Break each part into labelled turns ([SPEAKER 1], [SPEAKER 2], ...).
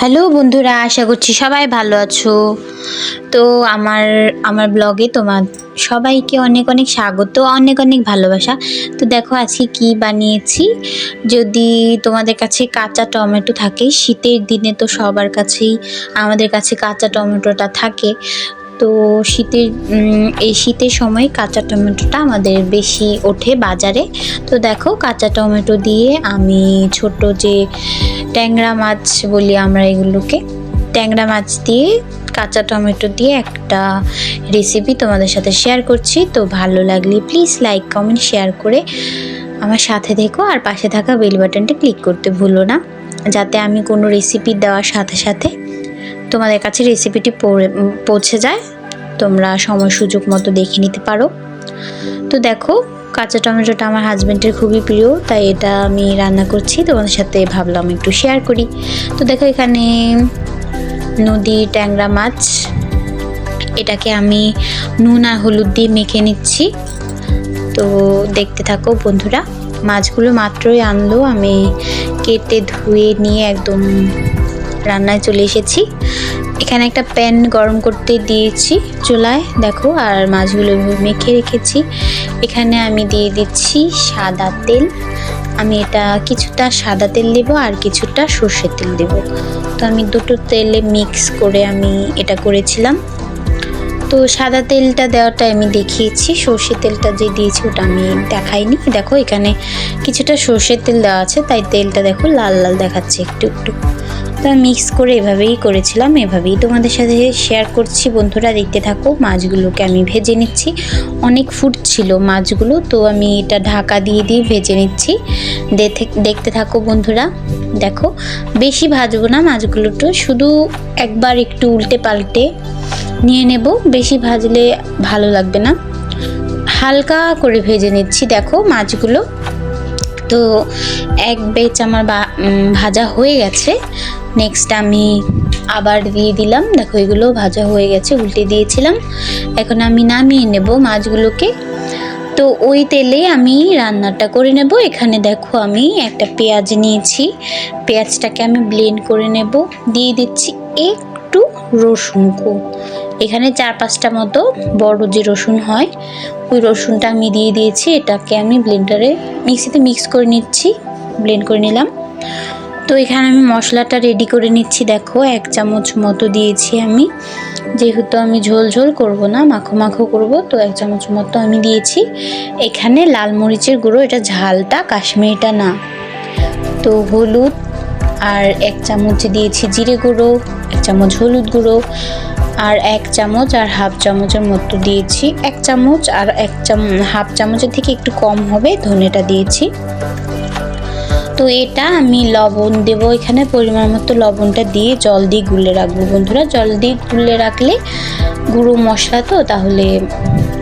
[SPEAKER 1] Hello বন্ধুরা, আশা করছি সবাই ভালো আছো। তো আমার আমার ব্লগে তোমার সবাইকে অনেক অনেক স্বাগত, অনেক অনেক ভালোবাসা। তো দেখো আজকে কি বানিয়েছি? যদি তোমাদের কাছে কাঁচা টমেটো থাকে, শীতের দিনে তো সবার কাছেই আমাদের কাছে কাঁচা টমেটোটা থাকে। তো শীতের এই শীতের সময় কাঁচা টমেটোটা আমাদের বেশি ওঠে বাজারে। তো দেখো কাঁচা টমেটো দিয়ে আমি ছোট যে ট্যাংরা মাছ বলি আমরা এগুলোকে। ট্যাংরা মাছ দিয়ে কাঁচা টমেটো দিয়ে একটা রেসিপি তোমাদের সাথে শেয়ার করছি। তো ভালো লাগলে প্লিজ লাইক কমেন্ট শেয়ার করে আমার সাথে থেকো আর পাশে থাকা বেল বাটনটি ক্লিক করতে ভুলো না। যাতে আমি কোনো রেসিপি দেওয়ার সাথে সাথে তোমাদের কাছে রেসিপিটি পৌঁছে- পৌঁছে যায়। তোমরা সময় সুযোগ মতো দেখে নিতে পারো। তো দেখো কাঁচা টমেটোটা আমার হাজব্যান্ডের খুবই প্রিয়, তাই এটা আমি রান্না করছি। তোমাদের সাথে ভাবলাম একটু শেয়ার করি। তো দেখো এখানে নদী, ট্যাংরা মাছ, এটাকে আমি নুন আর হলুদ দিয়ে মেখে নিচ্ছি। তো দেখতে থাকো বন্ধুরা, মাছগুলো মাত্রই আনলো, আমি কেটে ধুয়ে নিয়ে একদম রান্নায় চলে এসেছি। এখানে একটা প্যান গরম করতে দিয়েছি চুলায়, দেখো, আর মাছগুলো মেখে রেখেছি। এখানে আমি দিয়ে দিচ্ছি সাদা তেল। আমি এটা কিছুটা সাদা তেল দেবো আর কিছুটা সর্ষের তেল দেবো। তো আমি দুটো তেলে মিক্স করে আমি এটা করেছিলাম। তো সাদা তেলটা দেওয়াটা আমি দেখিয়েছি। সর্ষের তেলটা যে দিয়েছি ওটা আমি দেখাইনি। দেখো এখানে কিছুটা সর্ষের তেল দেওয়া আছে, তাই তেলটা দেখো লাল লাল দেখাচ্ছে একটু একটু। তো মিক্স করে এভাবেই করেছিলাম, এভাবেই তোমাদের সাথে শেয়ার করছি। বন্ধুরা দেখতে থাকো, মাছগুলোকে আমি ভেজে নিচ্ছি। অনেক ফুট ছিল মাছগুলো, তো আমি এটা ঢাকা দিয়ে দিয়ে ভেজে নিচ্ছি। দেখে- দেখতে থাকো বন্ধুরা, দেখো। বেশি ভাজবো না মাছগুলোটো শুধু একবার একটু উল্টে পাল্টে নিয়ে নেব। বেশি ভাজলে ভালো লাগবে না। হালকা করে ভেজে নিচ্ছি, দেখো মাছগুলো। তো এক বেচ আমার ভাজা হয়ে গেছে। নেক্সট আমি আবার দিয়ে দিলাম। দেখো এগুলো ভাজা হয়ে গেছে, উল্টে দিয়েছিলাম। এখন আমি নামিয়ে নেব মাছগুলোকে। তো ওই তেলে আমি রান্নাটা করে নেব। এখানে দেখো আমি একটা পেঁয়াজ নিয়েছি। পেঁয়াজটাকে আমি ব্লেন্ড করে নেব। দিয়ে দিচ্ছি একটু রসুন কো এখানে চার পাঁচটা মতো বড় যে রসুন হয়, ওই রসুনটা আমি দিয়ে দিয়েছি। এটাকে আমি ব্লেন্ডারে মিক্সিতে মিক্স করে নিচ্ছি ব্লেন্ড করে নিলাম। তো এখানে আমি মশলাটা রেডি করে নিচ্ছি। দেখো, এক চামচ মতো দিয়েছি আমি। যেহেতু আমি ঝোল ঝোল করব না, মাখো মাখো করব, তো এক চামচ মতো আমি দিয়েছি। এখানে লাল মরিচের গুঁড়ো, এটা ঝালটা, কাশ্মীরিটা না। তো হলুদ আর এক চামচ দিয়েছি জিরে গুঁড়ো, এক চামচ হলুদ গুঁড়ো। আর এক চামচ আর হাফ চামচের মতো দিয়েছি। এক চামচ আর এক চাম, হাফ চামচের থেকে একটু কম হবে, ধনেটা দিয়েছি। তো এটা আমি লবণ দেব এখানে, পরিমাণ মতো লবণটা দিয়ে জল দিয়ে গুলে রাখব বন্ধুরা। জল দিয়ে গুলে রাখলে গুঁড়ো মশলা তো, তাহলে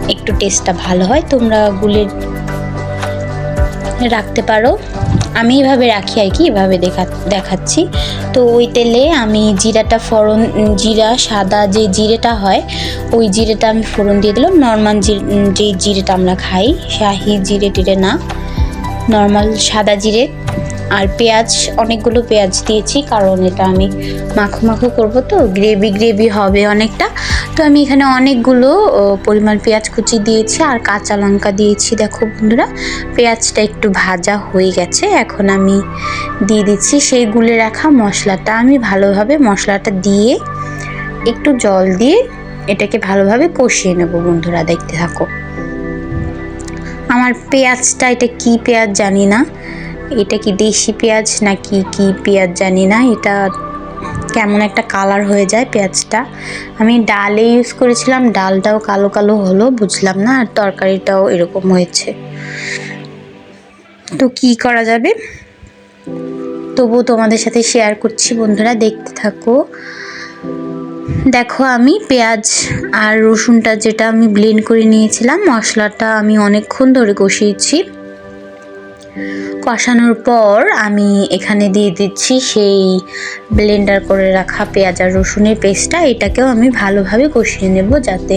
[SPEAKER 1] একটু টেস্টটা ভালো হয়। তোমরা গুলে রাখতে পারো। আমি এইভাবে রাখি আর কি, এভাবে দেখা, দেখাচ্ছি। তো ওই তেলে আমি জিরাটা ফোড়ন জিরা, সাদা যে জিরেটা হয়, ওই জিরেটা আমি ফোড়ন দিয়ে দিলাম। নর্মাল যে জিরেটা আমরা খাই, শাহি জিরে টিরে না, নর্মাল সাদা জিরে আর পেঁয়াজ, অনেকগুলো পেঁয়াজ দিয়েছি, কারণ এটা আমি মাখো মাখো করব তো, গ্রেভি গ্রেভি হবে অনেকটা। তো আমি এখানে অনেকগুলো পরিমাণ পেঁয়াজ কুচি দিয়েছি আর কাঁচা লঙ্কা দিয়েছি। দেখো বন্ধুরা, পেঁয়াজটা একটু ভাজা হয়ে গেছে, এখন আমি দিয়ে দিচ্ছি সেই গুলে রাখা মশলাটা। আমি ভালোভাবে মশলাটা দিয়ে একটু জল দিয়ে এটাকে ভালোভাবে কষিয়ে নেব বন্ধুরা, দেখতে থাকো। আমার পেঁয়াজটা, এটা কি পেঁয়াজ জানি না। এটা কি দেশি পেঁয়াজ নাকি কি পেঁয়াজ জানি না, এটা কেমন একটা কালার হয়ে যায় পেঁয়াজটা। আমি ডালে ইউজ করেছিলাম, ডালটাও কালো কালো হলো, বুঝলাম না, আর তরকারিটাও এরকম হয়েছে। তো কি করা যাবে? তবু তোমাদের সাথে শেয়ার করছি বন্ধুরা, দেখতে থাকো। দেখো আমি পেঁয়াজ আর রসুনটা যেটা আমি ব্লেন্ড করে নিয়েছিলাম, মশলাটা আমি অনেকক্ষণ ধরে কষিয়েছি। কষানোর পর আমি এখানে দিয়ে দিচ্ছি সেই ব্লেন্ডার করে রাখা পেঁয়াজ আর রসুনের পেস্টটা। এটাকেও আমি ভালোভাবে কষিয়ে নেব যাতে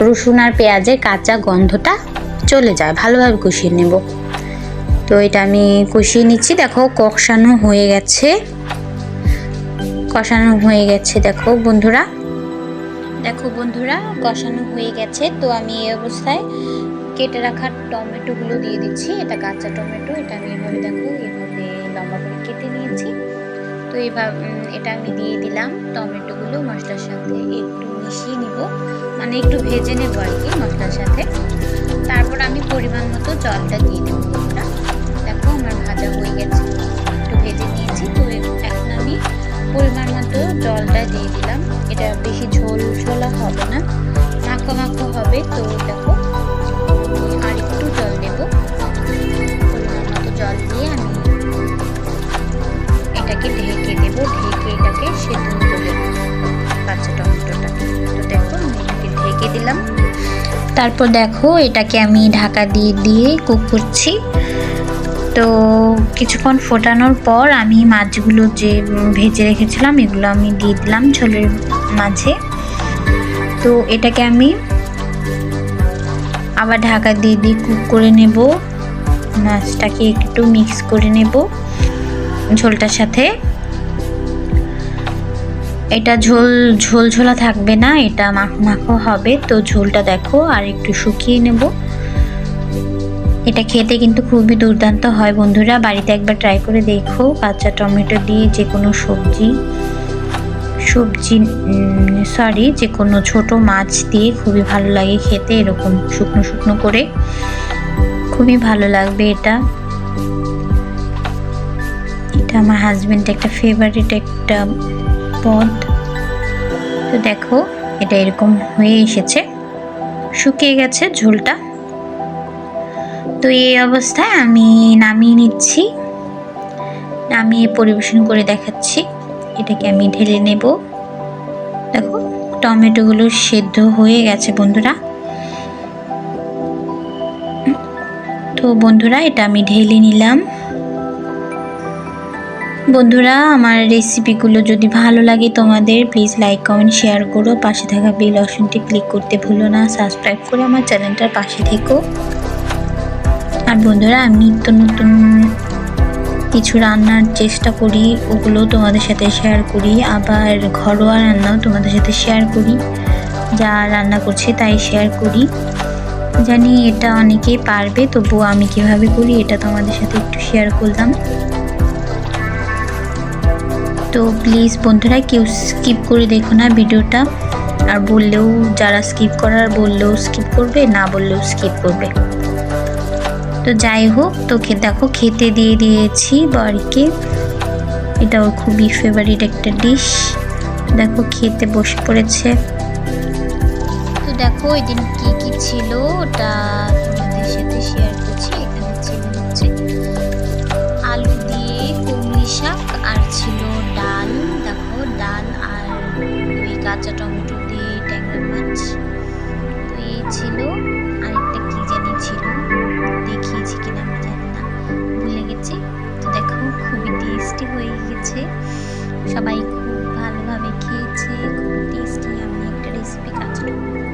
[SPEAKER 1] রসুন আর পেঁয়াজের কাঁচা গন্ধটা চলে যায়। ভালোভাবে কষিয়ে নেব। তো এটা আমি কষিয়ে নিচ্ছি। দেখো কষানো হয়ে গেছে। কষানো হয়ে গেছে, দেখো বন্ধুরা। দেখো বন্ধুরা, কষানো হয়ে গেছে। তো আমি এই অবস্থায় কেটে রাখা টমেটোগুলো দিয়ে দিচ্ছি। এটা কাঁচা টমেটো, এটা আমি এভাবে দেখো, এভাবে লম্বা করে কেটে নিয়েছি। তো এভাবে এটা আমি দিয়ে দিলাম টমেটোগুলো মশলার সাথে। একটু মিশিয়ে নিব মানে একটু ভেজে নেব আর কি মশলার সাথে। তারপর আমি পরিমাণ মতো জলটা দিয়ে দেবো বন্ধুরা দেখো আমার ভাজা হয়ে গেছে, একটু ভেজে নিয়েছি। তো এখন আমি পরিমাণ মতো জলটা দিয়ে দিলাম। এটা বেশি ঝোল, ঝোলা হবে না, মাখো মাখো হবে। তো দেখো দেবো ঢেকে এটাকে সেদ্ধ দেবো কাঁচা টমেটোটা, তো দেখো এটাকে ঢেকে দিলাম। তারপর দেখো, এটাকে আমি ঢাকা দিয়ে দিয়ে কুক করছি। তো কিছুক্ষণ ফোটানোর পর আমি মাছগুলো যে ভেজে রেখেছিলাম, এগুলো আমি দিয়ে দিলাম ঝোলের মাঝে। তো এটাকে আমি আবার ঢাকা দিয়ে দিয়ে কুক করে নেব। মাছটাকে একটু মিক্স করে নেব ঝোলটার সাথে। এটা ঝোল ঝোল ঝোলা থাকবে না, এটা মাখো মাখো হবে। তো ঝোলটা দেখো, আর একটু শুকিয়ে নেব। এটা খেতে কিন্তু খুবই দুর্দান্ত হয় বন্ধুরা। বাড়িতে একবার ট্রাই করে দেখো। কাঁচা টমেটো দিয়ে যে কোনো সবজি সবজি সরি যে কোনো ছোট মাছ দিয়ে খুবই ভালো লাগে খেতে, এরকম শুকনো শুকনো করে। খুবই ভালো লাগবে এটা। এটা আমার হাজবেন্ড একটা ফেভারিট একটা পদ তো দেখো, এটা এরকম হয়ে এসেছে। শুকিয়ে গেছে ঝোলটা। তো এই অবস্থায় আমি নামিয়ে নিচ্ছি। নামিয়ে পরিবেশন করে দেখাচ্ছি। এটাকে আমি ঢেলে নেব। দেখো, টমেটোগুলো সেদ্ধ হয়ে গেছে বন্ধুরা। তো বন্ধুরা, এটা আমি ঢেলে নিলাম। বন্ধুরা, আমার রেসিপিগুলো যদি ভালো লাগে তোমাদের প্লিজ লাইক কমেন্ট শেয়ার করো। পাশে থাকা বেল অপশনটি ক্লিক করতে ভুলো না। সাবস্ক্রাইব করে আমার চ্যানেলটার পাশে থেকো। আর বন্ধুরা, আমি নিত্য নতুন কিছু রান্নার চেষ্টা করি, ওগুলো তোমাদের সাথে শেয়ার করি। আবার ঘরোয়া রান্নাও তোমাদের সাথে শেয়ার করি। যা রান্না করছি তাই শেয়ার করি। জানি এটা অনেকেই পারবে, তবুও আমি কীভাবে করি, এটা তোমাদের সাথে একটু শেয়ার করলাম। তো প্লিজ বন্ধুরা কেউ স্কিপ করে দেখো না ভিডিওটা। আর বললেও যারা স্কিপ করার বললেও স্কিপ করবে, না বললেও স্কিপ করবে। তো যাই হোক তোকে দেখো খেতে দিয়ে দিয়েছি বরকে। এটা ওর খুবই ফেভারিট একটা ডিশ দেখো খেতে বসে পড়েছে। তো দেখো ওই দিন কী কী ছিল, ওটা তোমাদের সাথে শেয়ার করছি। কাঁচা টমেটো দিয়ে ট্যাংরা মাছ। তো এই ছিল আরেকটা কি জানি ছিল, দেখিয়েছি কিনা আমি জানি না, ভুলে গেছি তো দেখো, খুবই টেস্টি হয়ে গেছে। সবাই খুব ভালোভাবে খেয়েছে, খুব টেস্টি আমি একটা রেসিপি কাঁচা টমেটো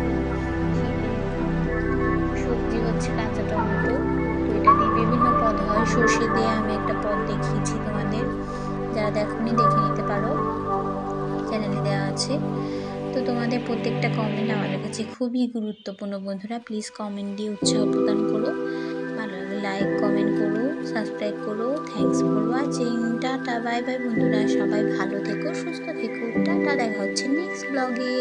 [SPEAKER 1] সবজি হচ্ছে কাঁচা টমেটো। এটা দিয়ে বিভিন্ন পদ হয়। সর্ষে দিয়ে আমি একটা পদ দেখিয়েছি তোমাদের। যারা দেখোনি, দেখে নিতে পারো। আছে। তো তোমাদের প্রত্যেকটা কমেন্ট আমাদের কাছে খুবই গুরুত্বপূর্ণ বন্ধুরা। প্লিজ কমেন্ট দিয়ে উৎসাহ প্রদান করো। ভালো লাগে লাইক কমেন্ট করো সাবস্ক্রাইব করো। Thanks for watching tata bye bye বন্ধুরা। সবাই ভালো থেকো, সুস্থ থেকো। টাটা, দেখা হচ্ছে নেক্সট ব্লগে